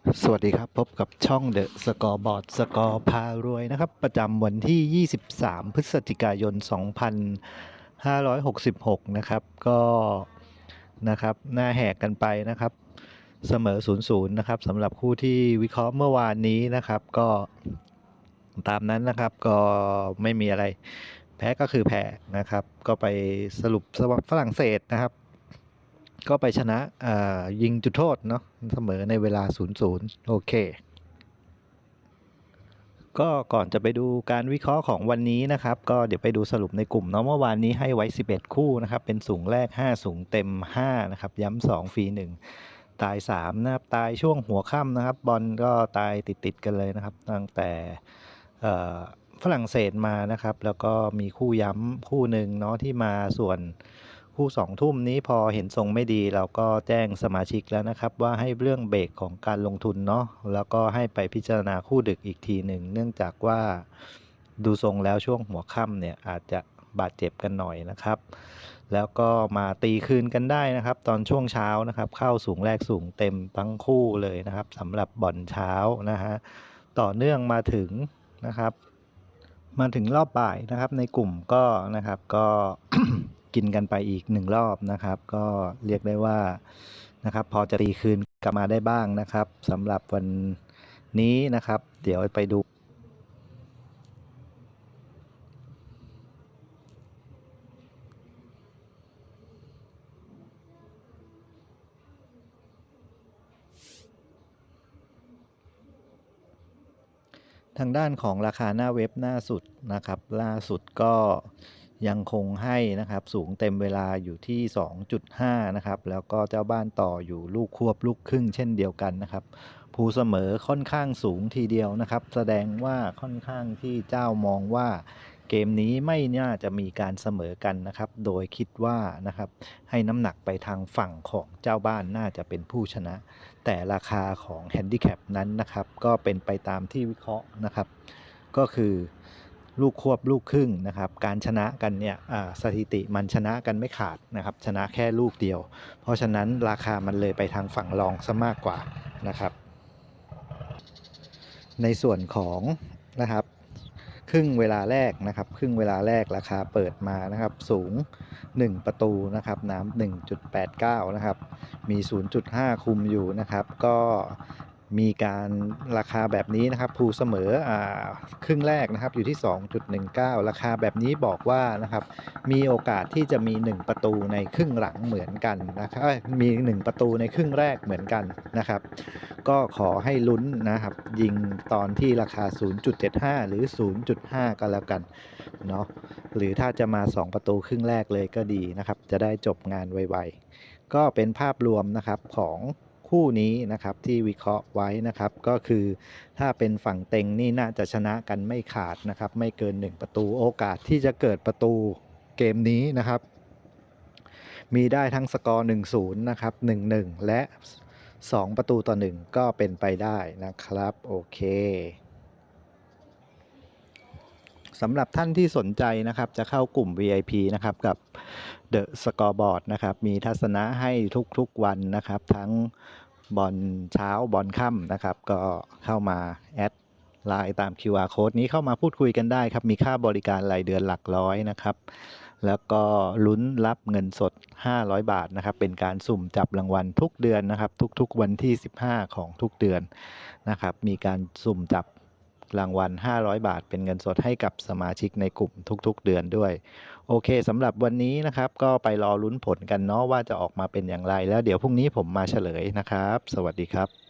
สวัสดีครับ พบกับช่อง The Scoreboard สกอร์พารวยนะครับ ประจำวันที่ 23 พฤศจิกายน 2566 นะครับ ก็นะครับหน้าแหกกันไปนะครับ เสมอ 0-0 นะครับสำหรับคู่ที่วิเคราะห์เมื่อวานนี้นะครับ ก็ตามนั้นนะครับก็ไม่มีอะไร แพ้ก็คือแพ้นะครับ ก็ไปสรุปสวัสดิ์ฝรั่งเศสนะครับ ก็ไปชนะยิงจุดโทษเนาะเสมอในเวลา 0-0 โอเค ก็ก่อนจะไปดูการวิเคราะห์ของวันนี้นะครับ ก็เดี๋ยวไปดูสรุปในกลุ่มเนาะเมื่อวานนี้ให้ไว้ 11 คู่นะครับ เป็นสูงแรก 5 สูงเต็ม 5 นะครับ ย้ำ2ฟรี 1 ตาย 3 นะครับ ตายช่วงหัวค่ำนะครับ บอลก็ตายติดๆกันเลยนะครับ ตั้งแต่ฝรั่งเศสมานะครับ แล้วก็มีคู่ย้ำคู่หนึ่งเนาะที่มาส่วน คู่สองทุ่มนี้พอเห็นทรงไม่ดีเราก็แจ้งสมาชิกแล้วนะครับ ว่าให้เรื่องเบรกของการลงทุนเนาะแล้วก็ให้ไปพิจารณาคู่ดึกอีกทีหนึ่งเนื่องจากว่าดูทรงแล้วช่วงหัวค่ำเนี่ยอาจจะบาดเจ็บกันหน่อยนะครับ แล้วก็มาตีคืนกันได้นะครับ ตอนช่วงเช้านะครับ เข้าสูงแรกสูงเต็มทั้งคู่เลยนะครับสำหรับบ่อนเช้านะฮะต่อเนื่องมาถึงนะครับ มาถึงรอบบ่ายนะครับ ในกลุ่มก็นะครับก็ กินกันไปอีกหนึ่งรอบนะครับ ก็เรียกได้ว่านะครับ พอจะรีคืนกลับมาได้บ้างนะครับสำหรับวันนี้นะครับ เดี๋ยวไปดูทางด้านของราคาหน้าเว็บหน้าสุดนะครับ ล่าสุดก็ ยังคงให้นะครับสูงเต็มเวลาอยู่ที่ 2.5 นะครับ แล้วก็เจ้าบ้านต่ออยู่ลูกควบลูกครึ่งเช่นเดียวกันนะครับภูเสมอค่อนข้างสูงทีเดียวนะครับ แสดงว่าค่อนข้างที่เจ้ามองว่าเกมนี้ไม่น่าจะมีการเสมอกันนะครับ โดยคิดว่านะครับให้น้ำหนักไปทางฝั่งของเจ้าบ้านน่าจะเป็นผู้ชนะ แต่ราคาของแฮนดิแคปนั้นนะครับ ก็เป็นไปตามที่วิเคราะห์นะครับ ก็คือ ลูกควบลูกครึ่งนะครับ การชนะกันเนี่ยสถิติมันชนะกันไม่ขาดนะครับ ชนะแค่ลูกเดียว เพราะฉะนั้นราคามันเลยไปทางฝั่งรองซะมากกว่านะครับ ในส่วนของนะครับครึ่งเวลาแรกนะครับ ครึ่งเวลาแรกราคาเปิดมานะครับ สูง 1 ประตูนะครับ น้ำ1.89 นะครับ มี 0.5 คุมอยู่นะครับ ก็ มีการราคาแบบนี้นะครับภูเสมออครึ่งแรกนะครับอยู่ที่ 2.19 ราคาแบบนี้บอกว่านะครับมีโอกาสที่จะมี 1 ประตูในครึ่งหลังเหมือนกันนะครับมี 1 ประตูในครึ่งแรกเหมือนกันนะครับ ก็ขอให้ลุ้นนะครับยิงตอนที่ราคา 0.75 หรือ 0.5 ก็แล้วกันเนาะหรือถ้าจะมา 2 ประตูครึ่งแรกเลยก็ดีนะครับจะได้จบงานไวๆก็เป็นภาพรวมนะครับของ คู่นี้นะครับที่วิเคราะห์ไว้นะครับก็คือถ้าเป็นฝั่งเต็งนี่น่าจะชนะกันไม่ขาดนะครับไม่เกิน 1 ประตูโอกาสที่จะเกิดประตูเกมนี้นะครับ มีได้ทั้งสกอร์ 1-0 นะครับ 1-1 และ 2 ประตูต่อ 1 ก็เป็นไปได้นะครับ โอเค สำหรับท่านที่สนใจนะครับ จะเข้ากลุ่ม VIP นะครับ กับ The Scoreboard นะครับ มีทัศนะให้ทุกๆวันนะครับ ทั้งบอลเช้าบอลค่ำนะครับ ก็เข้ามาแอดไลน์ตาม QR code นี้เข้ามาพูดคุยกันได้ครับ มีค่าบริการรายเดือนหลักร้อยนะครับ แล้วก็ลุ้นรับเงินสด 500 บาทนะครับ เป็นการสุ่มจับรางวัลทุกเดือนนะครับ ทุกๆวันที่ 15 ของทุกเดือนนะครับ มีการสุ่มจับ รางวัล 500 บาท เป็นเงินสดให้กับสมาชิกในกลุ่มทุกๆ เดือนด้วย โอเคสำหรับวันนี้นะครับ ก็ไปรอลุ้นผลกันเนาะว่าจะออกมาเป็นอย่างไร แล้วเดี๋ยวพรุ่งนี้ผมมาเฉลยนะครับ สวัสดีครับ